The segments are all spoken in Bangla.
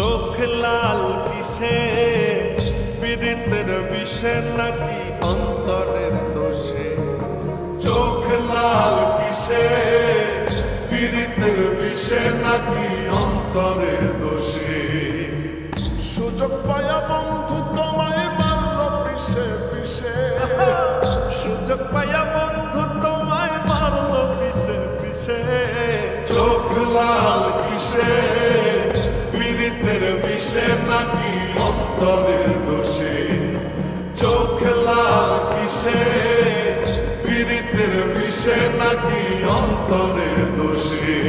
চোখ লাল কিসে? পীড়িতের বিষে নাকি অন্তরের দোষে? চোখ লাল কিসে? পীড়িতের বিষে নাকি অন্তরের দোষে? সুযোগ পায়া বন্ধু তোমায় মারলো পিছে পিছে সুযোগ পাইয়া নাকি অন্তরের দোষে? চোখ লাল কিসে? পীড়িতের বিষে নাকি অন্তরের দোষে?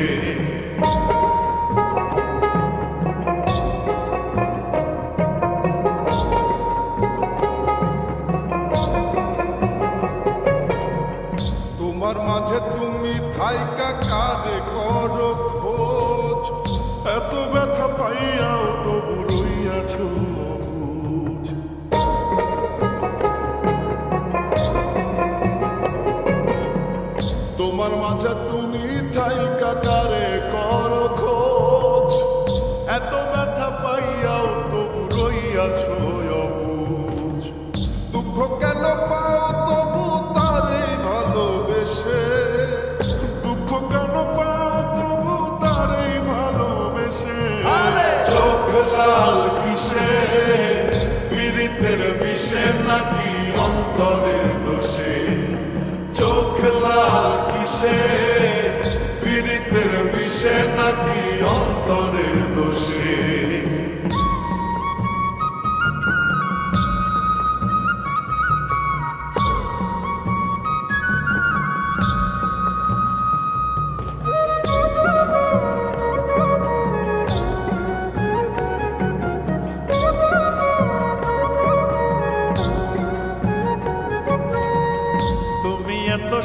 তোমার মাঝে তুমি থাইকা কারে করো খোঁজ? এত ব্যথা পাইয়াও থাইকা কারে করো খোঁজ। এত ব্যথা পাইয়াও তবু রইয়াছ অবুঝ দুঃখ কেন পাও তবু তারে ভালোবেসে? দুঃখ কেন পাও তবু তারে ভালোবেসে? চোখ লাল কিসে? পীড়িতের বিষে নাকি অন্তরের দোষে? চোখ লাল কিসে? বিষে নাকি অন্তরের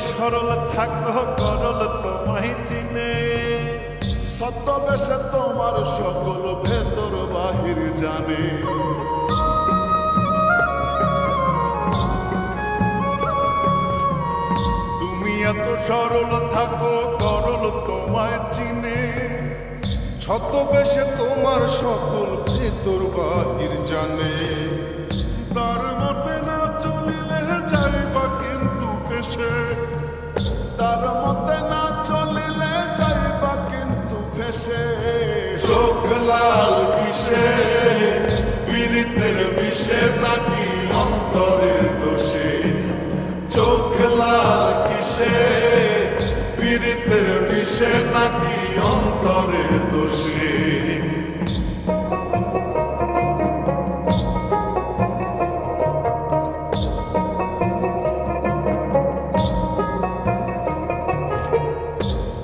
সরল থাকো করল তোমায় চিনে। ছদ্মবেশে তোমার সকল ভেতর বাহির জানে। তুমি এত সরল থাকো, করল তোমায় চিনে। ছদ্মবেশে তোমার সকল ভেতর বাহির জানে। লাল কিসে পীড়িতের বিষে নাকি অন্তরের দোষে? চোখ লাল কিসে পীড়িতের বিষে নাকি অন্তরের দোষে?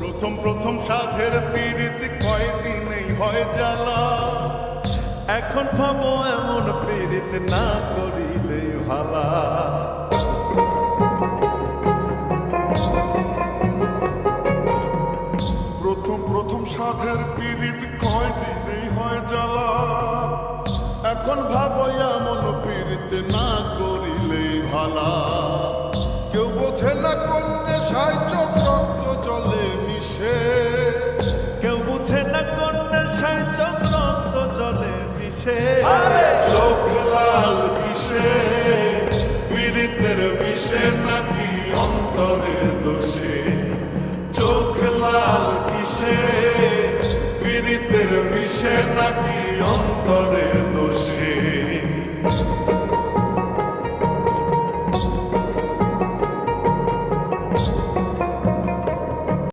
প্রথম প্রথম সাধের পীড়িত কয়দিনেই হয় জ্বালা এখন ভাবো এমন পীড়িত না করিলে ভালা। প্রথম প্রথম সাধের পীড়িত কয় দিনেই হয় জ্বালা। এখন ভাবো এমন পীড়িত না করিলেই ভালা। কেউ বোঝে না কন্যা সাই বিষে নাকি নাকি অন্তর?